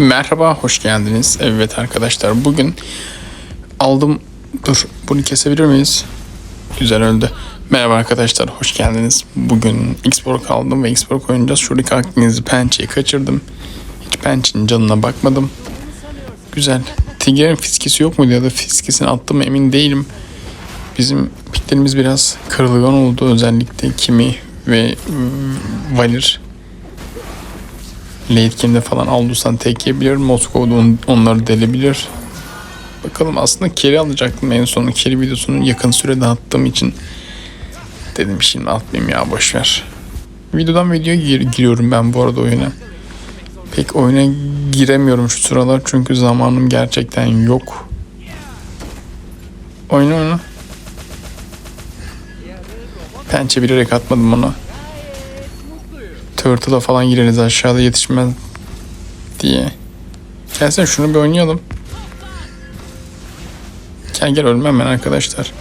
Merhaba, hoş geldiniz. Evet arkadaşlar, bugün aldım... Dur, bunu kesebilir miyiz? Güzel öldü. Merhaba arkadaşlar, hoş geldiniz. Bugün Xborg aldım ve Xborg oynayacağız. Şuradaki Akdeniz'i pençeyi kaçırdım. Hiç pençenin canına bakmadım. Güzel. Tiger'in fiskisi yok muydu ya da fiskisini attım emin değilim. Bizim piklerimiz biraz kırılgan oldu. Özellikle Kimi ve ıı, Valir late game'de falan Aldus'tan tek yiyebilir. Moskova'da on, onları delebilir. Bakalım aslında keri alacaktım en son keri videosunu yakın sürede attığım için dedim şimdi atmayayım ya boşver. Videodan videoya gir- giriyorum ben bu arada oyuna. Pek oyuna giremiyorum şu sıralar çünkü zamanım gerçekten yok. Oyna oyna. Pençe bilerek atmadım ona. Turtle'a falan gireriz aşağıda yetişmez diye. Gelsen şunu bir oynayalım. Gel gel ölmem ben arkadaşlar.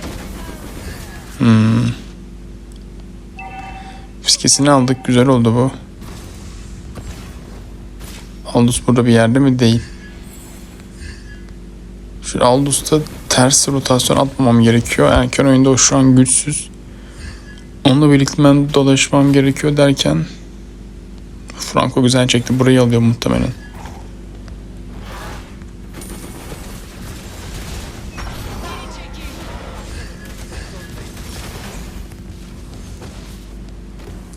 Hmm. Fiskesini aldık. Güzel oldu bu. Aldus burada bir yerde mi? Değil. Şu Aldus'ta ters rotasyon atmamam gerekiyor. Erken oyunda o şu an güçsüz. Onunla birlikte ben dolaşmam gerekiyor derken Franco güzel çekti. Burayı alıyor muhtemelen.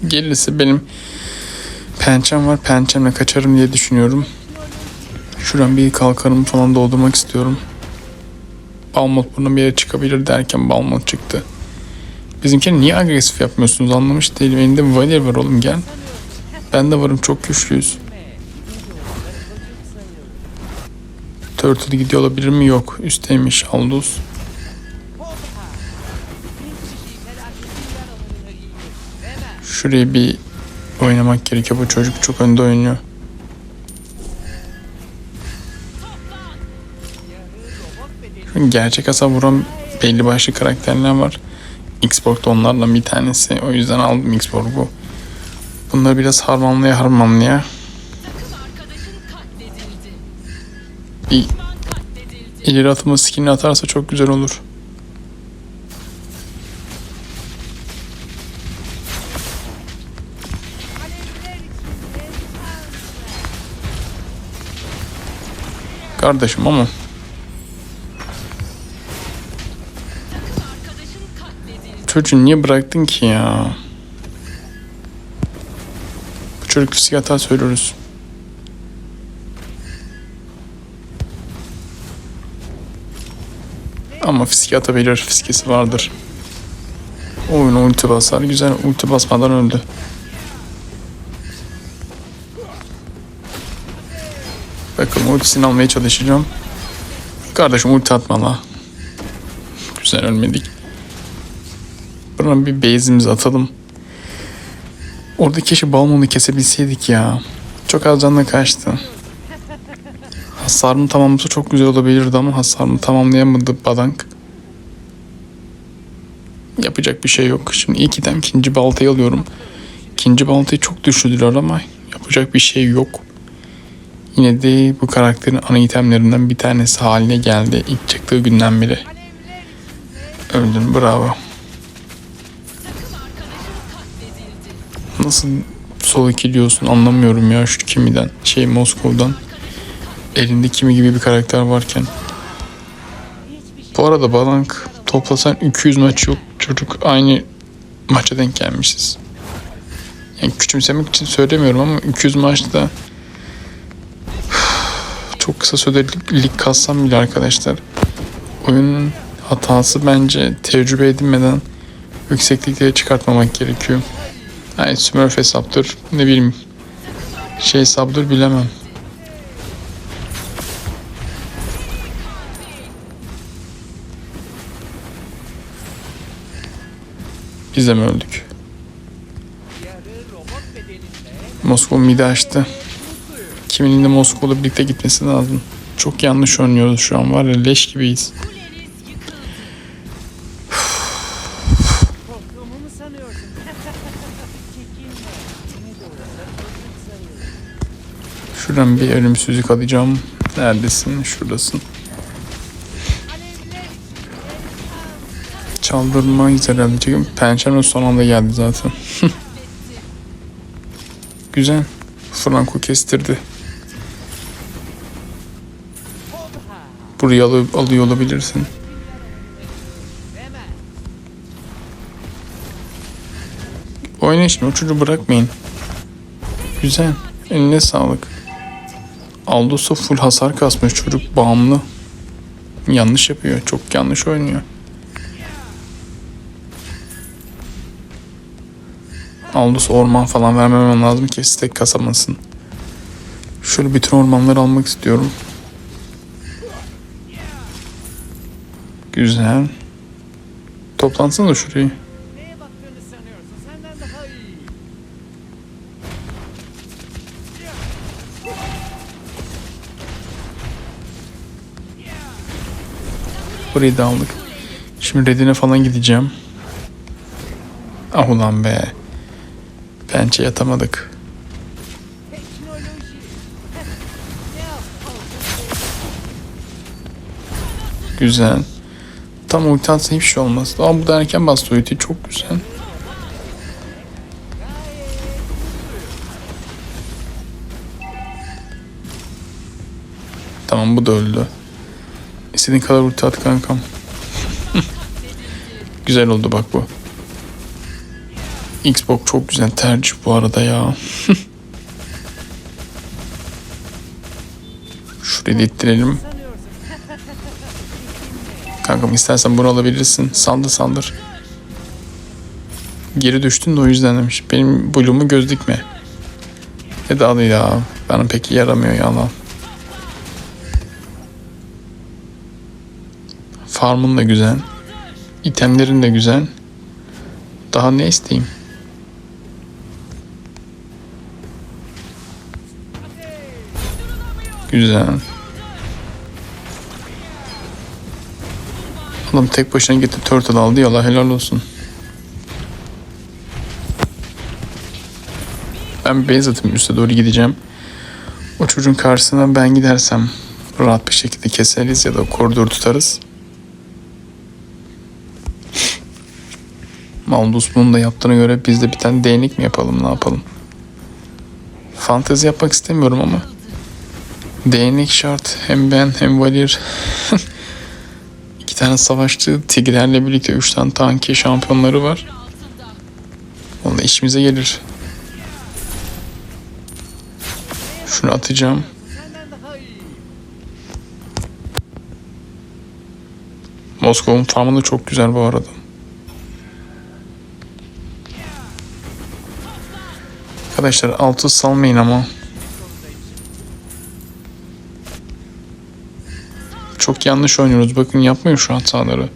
Gerisi benim pençem var. Pençemle kaçarım diye düşünüyorum. Şuradan bir kalkanımı falan doldurmak istiyorum. Balmot buradan bir yere çıkabilir derken Balmot çıktı. Bizimkini niye agresif yapmıyorsunuz anlamış değilim. Elinde Valir var oğlum gel. Ben de varım çok güçlüyüz. Turtle gidiyor olabilir mi? Yok. Üstteymiş Aldous. Şurayı bir oynamak gerekiyor. Bu çocuk çok önde oynuyor. Gerçek hasar vuran belli başlı karakterler var. Xbox'ta onlarla bir tanesi. O yüzden aldım Xbox'u. Bunları biraz harmanlaya harmanlaya bir ileri atılma skinini atarsa çok güzel olur. Kardeşim ama çocuğu niye bıraktın ki ya? Fizik hata söylüyoruz. Ama fizik atabilir. Fiskesi vardır. Oyun ulti basar. Güzel ulti basmadan öldü. Bakın ultisini almaya çalışacağım. Kardeşim ulti atma la. Güzel ölmedik. Buradan bir base'imizi atalım. Orada keşke balmonu kesebilseydik ya. Çok az canla kaçtı. Hasarını tamamlasa çok güzel olabilirdi ama hasarını tamamlayamadı Badank. Yapacak bir şey yok. Şimdi ilk item ikinci baltayı alıyorum. İkinci baltayı çok düşürdüler ama yapacak bir şey yok. Yine de bu karakterin ana itemlerinden bir tanesi haline geldi ilk çıktığı günden beri. Öldün bravo. Nasıl sol iki diyorsun anlamıyorum ya şu kimiden şey Moskova'dan elinde kimi gibi bir karakter varken. Bu arada Balank toplasan 200 maç yok çocuk aynı maça denk gelmişiz. Yani küçümsemek için söylemiyorum ama 200 maçta çok kısa sürede lig, lig kassam bile arkadaşlar oyunun hatası bence tecrübe edinmeden yüksekliklere çıkartmamak gerekiyor. Yani Smurf hesaptır ne bileyim şey hesaptır bilemem. Biz de mi öldük? Moskova midi açtı. Kimin de Moskova'la birlikte gitmesi lazım. Çok yanlış oynuyoruz şu an var ya leş gibiyiz. Şuradan bir ölümsüzlük alacağım. Neredesin? Şuradasın. Çaldırmayız herhalde. Çünkü pençemin son anda geldi zaten. Güzel. Franco kestirdi. Burayı alı- alıyor olabilirsin. Oynayın şimdi o bırakmayın. Güzel. Eline sağlık. Aldos'a full hasar kasmış çocuk bağımlı. Yanlış yapıyor. Çok yanlış oynuyor. Aldous orman falan vermemem lazım ki stack kasamasın. Şöyle bütün ormanları almak istiyorum. Güzel. Toplansana da şurayı. Burayı da aldık. Şimdi Redine falan gideceğim. Ah ulan be. Pençe yatamadık. Güzel. Tam ulti atsa hiçbir şey olmaz. Ama bu da erken bastı ulti. Çok güzel. Tamam bu da öldü. İstediğin kadar ulti at kankam. güzel oldu bak bu. Xbox çok güzel tercih bu arada ya. Şurayı da ittirelim. Kankam istersen bunu alabilirsin. Saldır saldır. Geri düştün de o yüzden demiş. Benim blue'umu göz dikme. Ya da al ya. Bana pek yaramıyor ya lan. Farmın da güzel. İtemlerin de güzel. Daha ne isteyeyim? Güzel. Adam tek başına gitti turtle aldı ya Allah helal olsun. Ben base atayım üste doğru gideceğim. O çocuğun karşısına ben gidersem rahat bir şekilde keseriz ya da koridor tutarız. Maldus bunu da yaptığına göre biz de bir tane değnek mi yapalım ne yapalım? Fantezi yapmak istemiyorum ama. Değnek şart. Hem ben hem Valir. İki tane savaşçı Tigre'lerle birlikte üç tane tanki şampiyonları var. Vallahi işimize gelir. Şunu atacağım. Moskova'nın farmı da çok güzel bu arada. Arkadaşlar altı salmayın ama. Çok yanlış oynuyoruz. Bakın yapmayın şu hataları.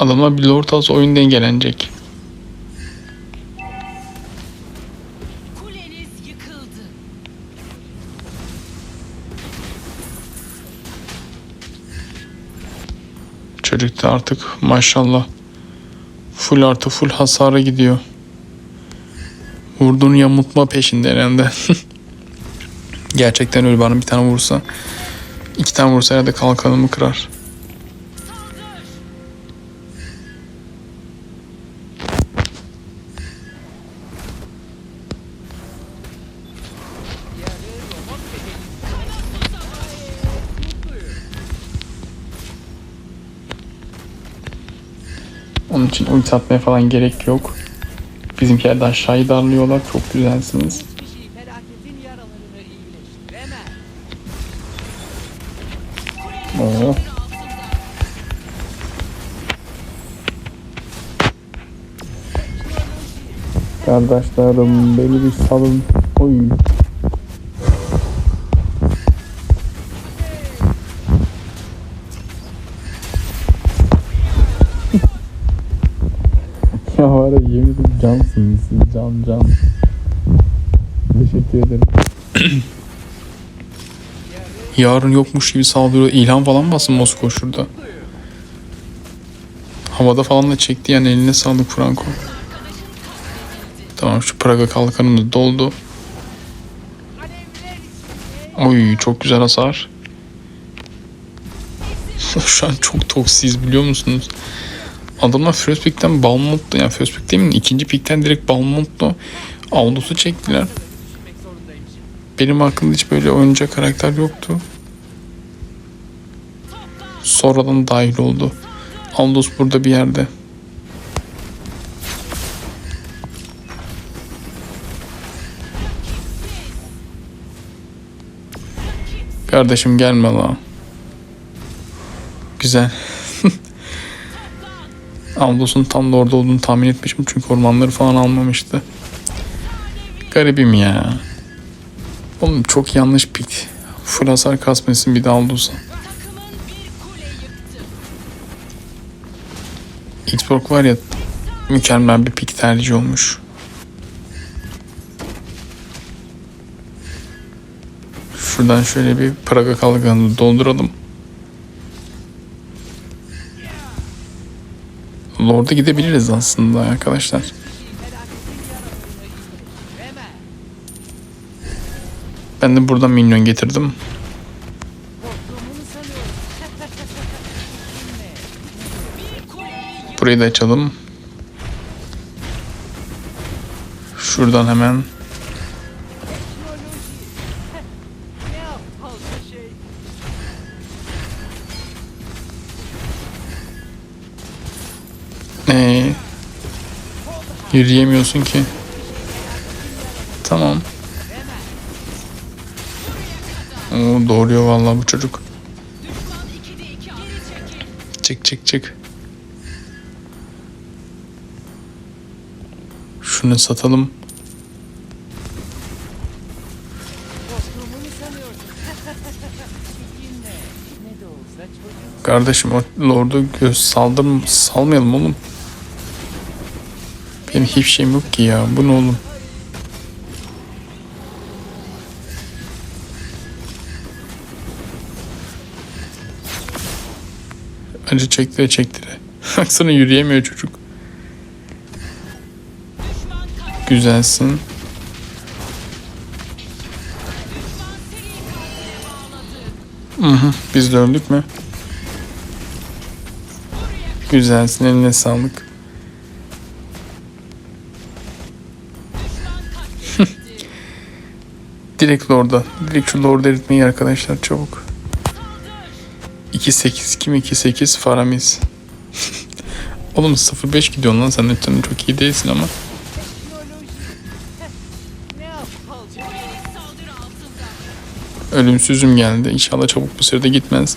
Adamlar bir lord alsa oyun dengelenecek. Çocuk da artık maşallah full artı full hasara gidiyor. Vurduğunu yamultma peşinde herhalde. Gerçekten öyle bana bir tane vursa. iki tane vursa herhalde kalkanımı kırar. Onun için ulti atmaya falan gerek yok. Bizimkiler de aşağıyı darlıyorlar. Çok güzelsiniz. Oo. Kardeşlerim beni bir salın. Oy. Yemin ederim cansınız siz can can. Teşekkür ederim. Yarın yokmuş gibi saldırıyor. İlhan falan basın Moskova şurada. Havada falan da çekti yani eline sağlık Franco. Tamam şu Praga kalkanım da doldu. Oy çok güzel hasar. Şu an çok toksiyiz biliyor musunuz? Adamlar first pick'ten Balmont'la yani first pick değil mi? İkinci pick'ten direkt Balmont'la Aldos'u çektiler. Benim aklımda hiç böyle oyuncak karakter yoktu. Sonradan dahil oldu. Aldos burada bir yerde. Kardeşim gelme la. Güzel. Aldos'un tam da orada olduğunu tahmin etmişim çünkü ormanları falan almamıştı. Garibim ya. Oğlum çok yanlış pik. Full hasar kasmasın bir de Aldos'a. Xbox var ya mükemmel bir pik tercih olmuş. Şuradan şöyle bir Praga kalkanını dolduralım. Lord'a gidebiliriz aslında arkadaşlar. Ben de buradan minyon getirdim. Burayı da açalım. Şuradan hemen yürüyemiyorsun ki. Tamam. Oo, doğruyor vallahi bu çocuk. Çık çık çık. Şunu satalım. Kardeşim o lordu göz saldır salmayalım oğlum. Benim hiçbir şeyim yok ki ya. Bu ne oğlum? Acı çektire çektire. Baksana yürüyemiyor çocuk. Güzelsin. Hı, biz de öldük mü? Güzelsin eline sağlık. Direkt Lord'a. Direkt şu Lord'u eritmeyi arkadaşlar çabuk. 2-8 kim 2-8 Faramis. Oğlum 0-5 gidiyorsun lan sen de çok iyi değilsin ama. Ölümsüzüm geldi. İnşallah çabuk bu sırada gitmez.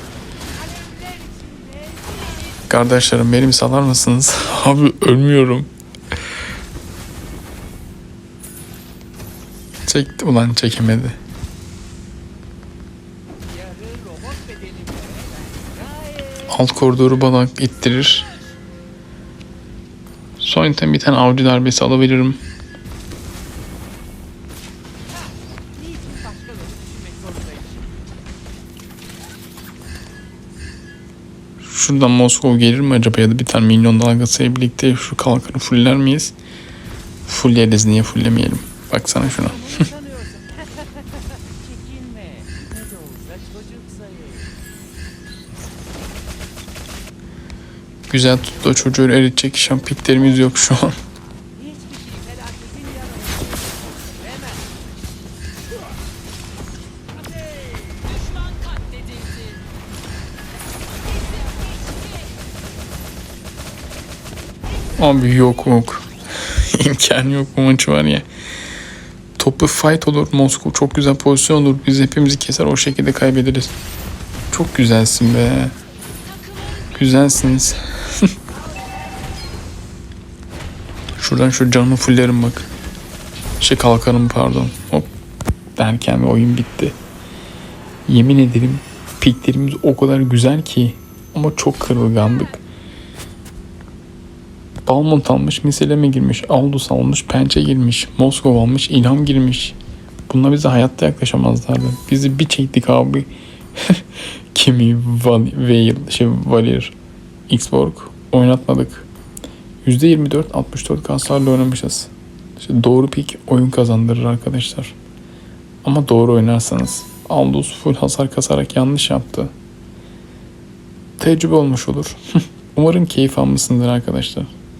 Kardeşlerim beni bir salar mısınız? Abi ölmüyorum. Çekti ulan çekemedi. Alt koridoru bana ittirir. Son item bir tane avcı darbesi alabilirim. Şuradan Moskova gelir mi acaba ya da bir tane milyon dalgasıyla birlikte şu kalkanı fuller miyiz? Fulleriz niye fullemeyelim? Baksana şuna. Güzel tuttu çocuğu eritecek şampiklerimiz yok şu an. Abi yok yok. İmkan yok bu maçı var ya. Toplu fight olur. Moskova çok güzel pozisyon olur. Biz hepimizi keser o şekilde kaybederiz. Çok güzelsin be. Güzelsiniz. Şuradan şu canımı fullerim bak. Şey kalkanım pardon. Hop. Derken oyun bitti. Yemin ederim piklerimiz o kadar güzel ki ama çok kırılgandık. Balmont almış, Miseleme girmiş, Aldous almış, Pençe girmiş, Moskova almış, İlham girmiş. Bunlar bize hayatta yaklaşamazlardı. Bizi bir çektik abi. Kimi, Val Veil, şey Valir, Xborg oynatmadık. %24 64 kaslarla oynamışız. İşte doğru pik oyun kazandırır arkadaşlar. Ama doğru oynarsanız Aldous full hasar kasarak yanlış yaptı. Tecrübe olmuş olur. Umarım keyif almışsınızdır arkadaşlar.